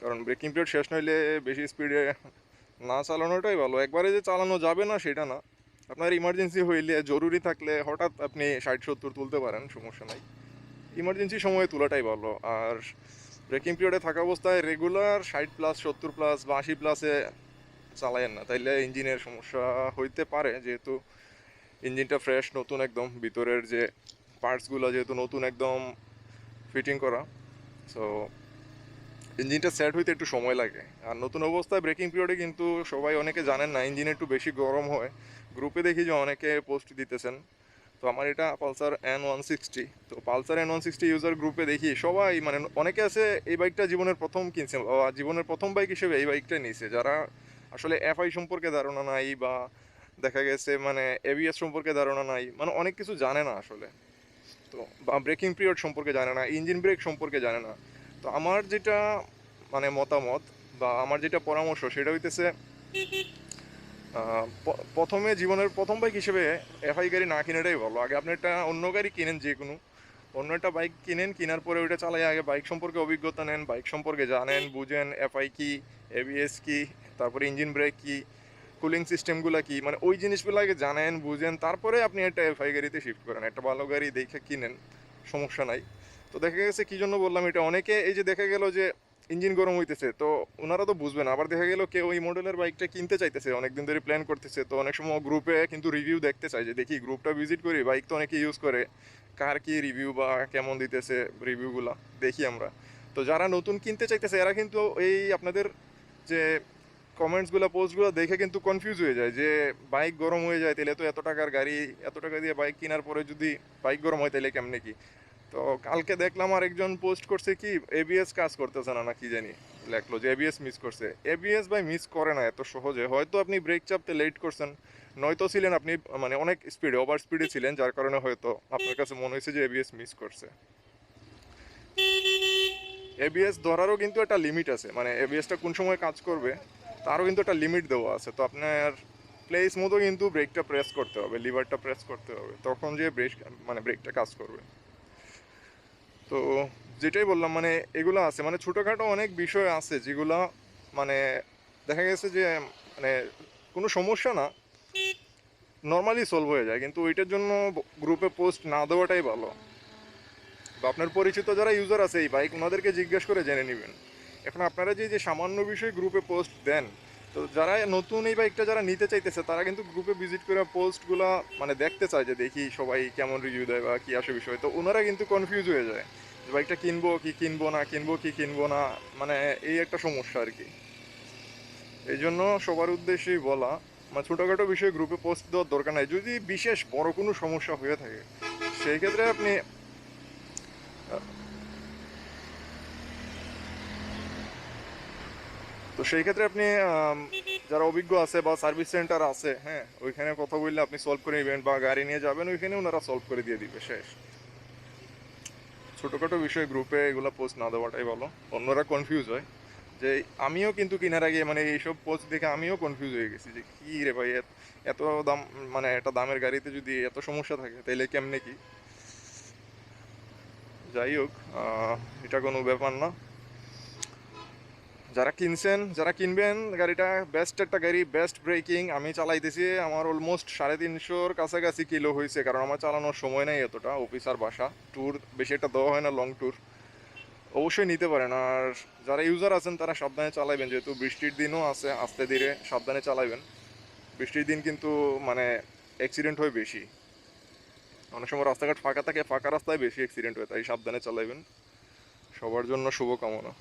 কারণ breaking period শেষ নইলে বেশি স্পিডে না চালানোটাই ভালো। একবারে যে চালানো যাবে না, সেটা না। আপনার ইমার্জেন্সি হইলে, জরুরি থাকলে হঠাৎ আপনি ষাট, সত্তর তুলতে পারেন, সমস্যা নাই। ইমার্জেন্সি সময়ে তোলাটাই ভালো। আর ব্রেকিং পিরিয়ডে থাকা অবস্থায় রেগুলার ষাট প্লাস সত্তর প্লাস বা আশি প্লাসে চালায়েন না। তাইলে ইঞ্জিনের সমস্যা হইতে পারে, যেহেতু ইঞ্জিনটা ফ্রেশ নতুন একদম। ভিতরের যে পার্টসগুলো যেহেতু নতুন একদম ফিটিং করা। সো ইঞ্জিনটা সেট হইতে একটু সময় লাগে। আর নতুন অবস্থায় ব্রেকিং পিরিয়ডে কিন্তু সবাই অনেকে জানেন না, ইঞ্জিন একটু বেশি গরম হয়। গ্রুপে দেখি যে অনেকে পোস্ট দিতেছেন। তো আমার এটা পালসার এন ওয়ান সিক্সটি তো Pulsar N one sixty user গ্রুপে দেখি সবাই মানে অনেকে আছে এই বাইকটা জীবনের প্রথম কিনছে জীবনের প্রথম বাইক হিসেবে এই বাইকটা নিয়েছে যারা আসলে এফআই সম্পর্কে ধারণা নাই, বা দেখা গেছে মানে এবিএস সম্পর্কে ধারণা নাই মানে অনেক কিছু জানে না আসলে। তো বা ব্রেকিং পিরিয়ড সম্পর্কে জানে না ইঞ্জিন ব্রেক সম্পর্কে জানে না। তো আমার যেটা মানে মতামত বা আমার যেটা পরামর্শ সেটা হইতেছে প্রথমে জীবনের প্রথম বাইক হিসেবে এফআই গাড়ি না কিনেটাই ভালো। আগে আপনি একটা অন্য গাড়ি কিনেন যে কোনো অন্য একটা বাইক কিনেন, কেনার পরে ওইটা চালাই আগে বাইক সম্পর্কে অভিজ্ঞতা নেন বাইক সম্পর্কে জানেন, বুঝেন এফআই কি এবিএস কি, তারপরে ইঞ্জিন ব্রেক কি কুলিং সিস্টেমগুলো কি মানে ওই জিনিসগুলো আগে জানেন, বুঝেন, তারপরে আপনি একটা এফআই গাড়িতে শিফট করেন। একটা ভালো গাড়ি দেখে কিনেন, সমস্যা নাই। তো দেখা গেছে কি জন্য বললাম এটা? অনেকে এই যে দেখা গেল যে ইঞ্জিন গরম হইতেছে, তো ওনারা তো বুঝবেন আবার দেখা গেল কেউ ওই মডেলের বাইকটা কিনতে চাইতেছে, অনেকদিন ধরে প্ল্যান করতেছে। তো অনেক সময় গ্রুপে কিন্তু রিভিউ দেখতে চাই যে, দেখি গ্রুপটা ভিজিট করি বাইক তো অনেকে ইউজ করে। কার কি রিভিউ বা কেমন দিতেছে রিভিউগুলো দেখি আমরা। তো যারা নতুন কিনতে চাইতেছে, এরা কিন্তু এই আপনাদের যে কমেন্টসগুলো পোস্টগুলো দেখে কিন্তু কনফিউজ হয়ে যায় যে বাইক গরম হয়ে যায়, তাহলে তো এত টাকার গাড়ি, এত টাকা দিয়ে বাইক কেনার পরে যদি বাইক গরম হয়, তাহলে কেমনে কি? তো কালকে দেখলাম আর একজন পোস্ট করছে কি এবিএস কাজ করতেছে না না কি জানি লেখলো যে এবিএস মিস করছে। এবিএস ভাই মিস করে না এত সহজে। হয়তো আপনি ব্রেক চাপতে লেট করছেন নয়তো ছিলেন আপনি মানে অনেক স্পিডে ওভার স্পিডে ছিলেন যার কারণে হয়তো আপনার কাছে মনে হয়েছে যে এবিএস মিস করছে। এবিএস ধরারও কিন্তু একটা লিমিট আছে। মানে এবিএসটা কোন সময় কাজ করবে তারও কিন্তু একটা লিমিট দেওয়া আছে। তো আপনার প্লেস মতো কিন্তু ব্রেকটা প্রেস করতে হবে লিভারটা প্রেস করতে হবে। তখন যে ব্রেক মানে ব্রেকটা কাজ করবে। তো যেটাই বললাম মানে এগুলো আছে। মানে ছোটোখাটো অনেক বিষয় আছে যেগুলো মানে দেখা গেছে যে মানে কোনো সমস্যা না নর্মালি সলভ হয়ে যায়। কিন্তু ওইটার জন্য গ্রুপে পোস্ট না দেওয়াটাই ভালো। বা আপনার পরিচিত যারা ইউজার আছে এই বাইক ওনাদেরকে জিজ্ঞেস করে জেনে নেবেন। এখন আপনারা যে যে সামান্য বিষয়ে গ্রুপে পোস্ট দেন তো যারা নতুন এই বাইকটা যারা নিতে চাইতেছে, তারা কিন্তু গ্রুপে ভিজিট করে পোস্টগুলো মানে দেখতে চায় যে দেখি সবাই কেমন রিভিউ দেয় বা কী আসে বিষয়। তো ওনারা কিন্তু কনফিউজ হয়ে যায় যে বাইকটা কিনবো কি কিনবো না, কিনবো কি কিনবো না মানে এই একটা সমস্যা আর কি। এই জন্য সবার উদ্দেশ্যেই বলা মানে ছোটোখাটো বিষয়ে গ্রুপে পোস্ট দেওয়ার দরকার নাই। যদি বিশেষ বড় কোনো সমস্যা হয়ে থাকে, সেই ক্ষেত্রে আপনি তো সেই ক্ষেত্রে আপনি যারা অভিজ্ঞ আছে বা সার্ভিস সেন্টার আছে হ্যাঁ ওইখানে কথা বললে আপনি সলভ করে নেবেন বা গাড়ি নিয়ে যাবেন, ওইখানে ওনারা সলভ করে দিয়ে দিবে, শেষ। ছোটোখাটো বিষয় গ্রুপে এগুলো পোস্ট না দেওয়াটাই ভালো। অন্যরা কনফিউজ হয়। যে আমিও কিন্তু কেনার আগে মানে এইসব পোস্ট দেখে আমিও কনফিউজ হয়ে গেছি যে, কী রে ভাই, এত- দাম মানে একটা দামের গাড়িতে যদি এত সমস্যা থাকে তাহলে কেমনে কি? যাই হোক এটা কোনো ব্যাপার না। যারা কিনছেন, যারা কিনবেন, গাড়িটা বেস্ট একটা গাড়ি বেস্ট ব্রেকিং আমি চালাইতেছি আমার অলমোস্ট সাড়ে তিনশোর কাছাকাছি কিলো হয়েছে কারণ আমার চালানোর সময় নেই এতটা অফিস আর বাসা। ট্যুর বেশি একটা দেওয়া হয় না লং ট্যুর অবশ্যই নিতে পারেন, আর যারা ইউজার আছেন, তারা সাবধানে চালাবেন যেহেতু বৃষ্টির দিনও আছে, আস্তে ধীরে সাবধানে চালাবেন বৃষ্টির দিন কিন্তু মানে অ্যাক্সিডেন্ট হয় বেশি। অনেক সময় রাস্তাঘাট ফাঁকা থাকে, ফাঁকা রাস্তায় বেশি অ্যাক্সিডেন্ট হয়, তাই সাবধানে চালাবেন সবার জন্য শুভকামনা।